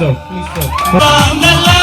soak. Please go.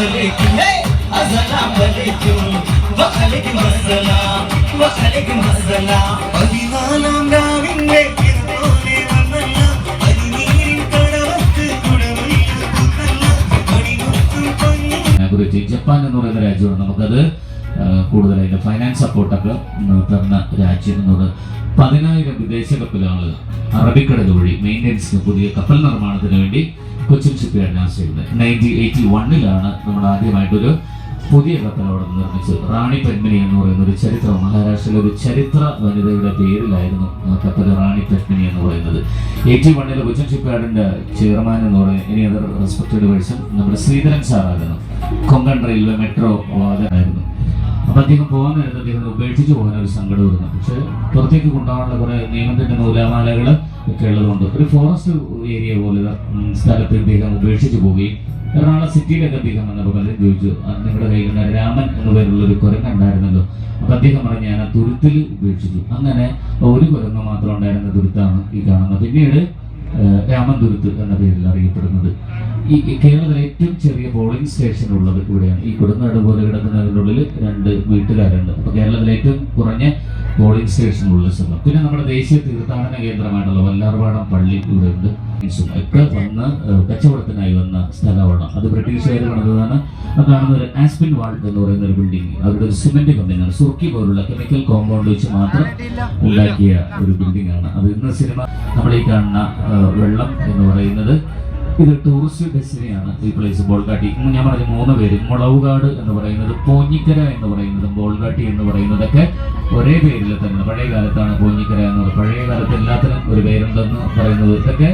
ഇതുപോലെ السلام عليكم. കടവത്ത് السلام. وعليكم السلام. പൊന്നും. കുറിച്ച് ജപ്പാൻ എന്ന് പറയുന്ന രാജ്യമാണ് നമുക്കത്. അതിന്റെ ഫൈനാൻസ് സപ്പോർട്ടൊക്കെ തന്ന രാജ്യം എന്നത് പതിനായിരം വിദേശ കപ്പലുകൾ അറബിക്കടൽ വഴി മെയിന്റെനൻസിന് പുതിയ കപ്പൽ നിർമ്മാണത്തിന് വേണ്ടി കൊച്ചിൻ ഷിപ്പ്യാർഡിനെ ആശ്രയിക്കുന്നത് നയന്റീൻ എയ്റ്റി വണ്ണിലാണ് നമ്മൾ ആദ്യമായിട്ടൊരു പുതിയ കപ്പൽ അവിടെ നിർമ്മിച്ചത്. റാണി പെൺമിനി എന്ന് പറയുന്ന ഒരു ചരിത്രം മഹാരാഷ്ട്രയിലെ ഒരു ചരിത്ര വനിതയുടെ പേരിലായിരുന്നു കപ്പൽ റാണി പെൺമിനി എന്ന് പറയുന്നത്. എയ്റ്റി വണ്ണിലെ കൊച്ചിൻ ഷിപ്പ്യാർഡിന്റെ ചെയർമാൻ എന്ന് പറയുന്നത് ഇനി അതർ റെസ്പെക്റ്റഡ് പേഴ്സൺ നമ്മുടെ ശ്രീധരൻ സാറായിരുന്നു കൊങ്കൺ റെയിൽവേ മെട്രോ ആയിരുന്നു അപ്പൊ അദ്ദേഹം പോകാൻ നേരത്തെ അദ്ദേഹം ഉപേക്ഷിച്ച് പോകാൻ ഒരു സങ്കടം വരുന്നു പക്ഷേ പുറത്തേക്ക് കൊണ്ടുപോകാനുള്ള കുറെ നിയമത്തിന്റെ നൂലാമാലകൾ ഒക്കെ ഉള്ളതുകൊണ്ട് ഒരു ഫോറസ്റ്റ് ഏരിയ പോലെ സ്ഥലത്ത് അദ്ദേഹം ഉപേക്ഷിച്ച് പോവുകയും എറണാകുളം സിറ്റിയിലൊക്കെ അദ്ദേഹം വന്നപ്പോൾ പലരും ചോദിച്ചു അത് നിങ്ങളുടെ കയ്യിലുണ്ടായ രാമൻ എന്ന പേരുള്ള ഒരു കുരങ്ങ് ഉണ്ടായിരുന്നല്ലോ. അപ്പൊ അദ്ദേഹം പറഞ്ഞു ഞാൻ ആ തുരുത്തിൽ ഉപേക്ഷിച്ചു. അങ്ങനെ ഒരു കുരങ്ങ് മാത്രം ഉണ്ടായിരുന്ന തുരുത്താണ് ഈ കാണുന്നത്. പിന്നീട് രാമൻ എന്ന പേരിൽ അറിയപ്പെടുന്നത്. ഈ കേരളത്തിലെ ഏറ്റവും ചെറിയ പോളിംഗ് സ്റ്റേഷൻ ഉള്ളത് ഇവിടെയാണ്. ഈ കൊടുങ്ങാട് പോലെ കിടക്കുന്നതിനുള്ളിൽ രണ്ട് വീട്ടുകാരുണ്ട്. അപ്പൊ കേരളത്തിലെ ഏറ്റവും കുറഞ്ഞ പോളിംഗ് സ്റ്റേഷൻ ഉള്ള സ്ഥലം പിന്നെ നമ്മുടെ ദേശീയ തീർത്ഥാടന കേന്ദ്രമായിട്ടുള്ള വല്ലാർപാടം പള്ളി ഇവിടെ ഉണ്ട് ഒക്കെ വന്ന് കച്ചവടത്തിനായി വന്ന സ്ഥലമാണ്. അത് ബ്രിട്ടീഷുകാർ പറഞ്ഞതാണ് ആ കാണുന്ന ഒരു ആസ്പിൻ വാൾ എന്ന് പറയുന്ന ഒരു ബിൽഡിംഗ് അവരുടെ ഒരു സിമെന്റ് കമ്പനിയാണ് സുർക്കി പോലുള്ള കെമിക്കൽ കോമ്പൗണ്ട് വെച്ച് മാത്രം ഉണ്ടാക്കിയ ഒരു ബിൽഡിംഗ് ആണ്. അത് ഇന്ന് സിനിമ നമ്മൾ ഈ കാണുന്ന വെള്ളം എന്ന് പറയുന്നത്. ഇത് ടൂറിസ്റ്റ് ഡെസ്റ്റിനിയാണ് ഈ പ്ലേസ് ബോൾഗാട്ടി. ഞാൻ പറഞ്ഞ മൂന്ന് പേര്. മുളവുകാട് എന്ന് പറയുന്നത് പോഞ്ഞിക്കര എന്ന് പറയുന്നത് ബോൾഗാട്ടി എന്ന് പറയുന്നതൊക്കെ ഒരേ പേരിൽ തന്നെ. പഴയ കാലത്താണ് പോഞ്ഞിക്കര എന്ന് പഴയ കാലത്ത് എല്ലാത്തിനും ഒരു പേരുണ്ടെന്ന് പറയുന്നത്. ഇതൊക്കെ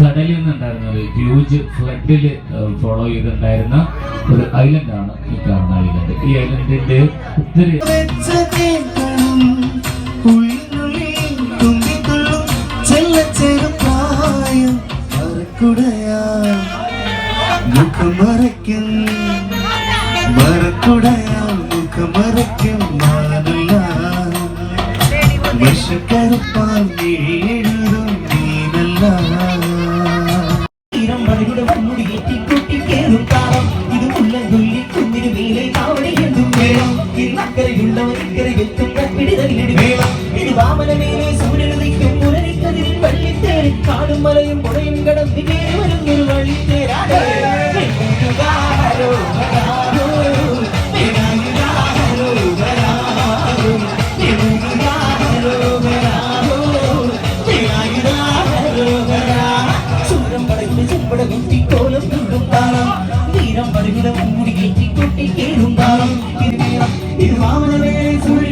കടലിൽ നിന്നുണ്ടായിരുന്ന ഒരു ഹ്യൂജ് ഫ്ലഡിൽ ഫോളോ ചെയ്തിട്ടുണ്ടായിരുന്ന ഒരു ഐലൻഡാണ് ഈ കാണുന്ന ഐലൻഡ് ഈ ഐലൻഡിന്റെ ഒത്തിരി Bravo. വീണം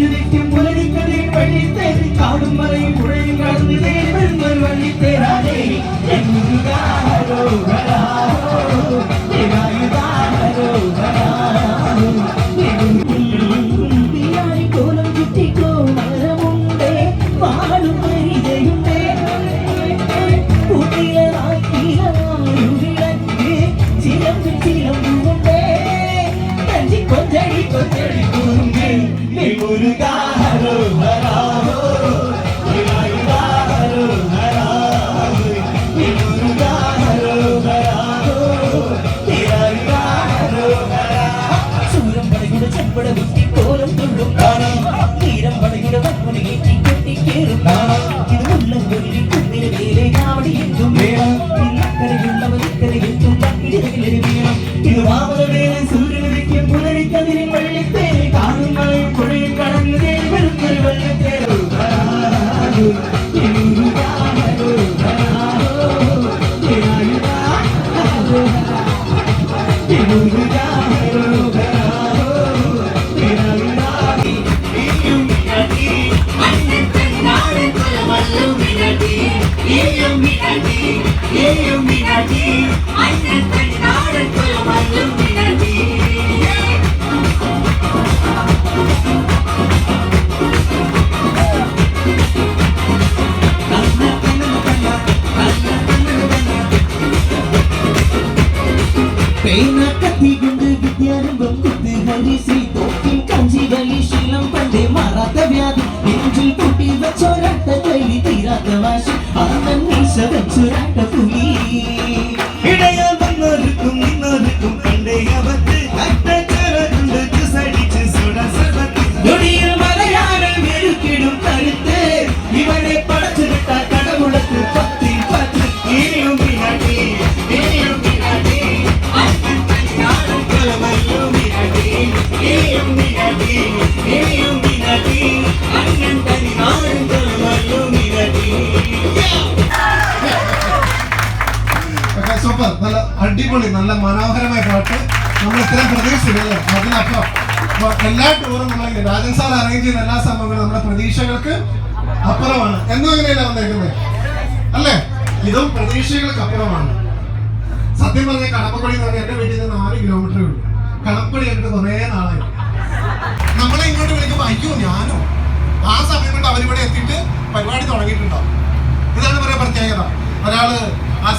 ഇത് നീ അടിപൊളി നല്ല മനോഹരമായ പാട്ട്. നമ്മൾ ഇത്രയും പ്രതീക്ഷിച്ചില്ല അതിനപ്പുറം അപ്പൊ എല്ലാ ടൂറും നമ്മൾ രാജൻ സാർ അറേഞ്ച് ചെയ്യുന്ന എല്ലാ സംഭവങ്ങളും നമ്മുടെ പ്രതീക്ഷകൾക്ക് അപ്പുറമാണ്. എന്നും അങ്ങനെയല്ല വന്നേക്കുന്നത് അല്ലേ? ഇതും പ്രതീക്ഷകൾക്ക് അപ്പുറമാണ്. സത്യം പറഞ്ഞ കടപ്പക്കുടി എന്ന് പറഞ്ഞാൽ എന്റെ വീട്ടിൽ നിന്ന് നാല് കിലോമീറ്ററേ ഉള്ളൂ. കടപ്പക്കുടി കണ്ടിട്ട് കുറേ നാളായി. നമ്മളെ ഇങ്ങോട്ട് വിളിക്കുമ്പോൾ അയ്യോ ഞാനോ? ആ സമയം കൊണ്ട് അവരിവിടെ എത്തിയിട്ട് പരിപാടി തുടങ്ങിയിട്ടുണ്ടാവും ഇതാണ് പറയാൻ പ്രത്യേകത. ഒരാൾ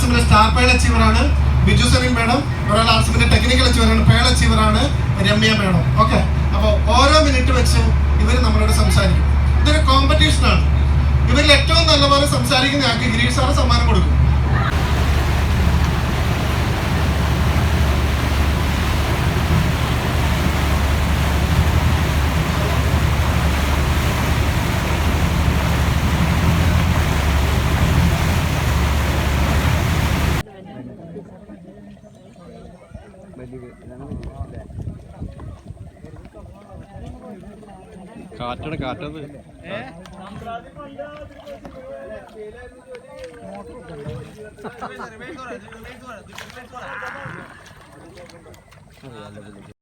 സമയത്ത് സ്റ്റാർ പൈലറ്റ് അച്ചീവറാണ് ബിജു സലീം മേഡം ഒരാൾ ആർസിമിന്റെ ടെക്നിക്കൽ അച്ചീവറാണ് പേൾ അച്ചീവറാണ് രമ്യ മേഡം. ഓക്കെ അപ്പോൾ ഓരോ മിനിറ്റ് വെച്ച് ഇവർ നമ്മളോട് സംസാരിക്കും. ഇതൊരു കോമ്പറ്റീഷൻ ആണ്. ഇവരിൽ ഏറ്റവും നല്ലപോലെ സംസാരിക്കുന്ന ഞങ്ങൾക്ക് ഗിരീഷ് സാറ് സമ്മാനം കൊടുക്കും. കാറ്റാണ് കാറ്റത്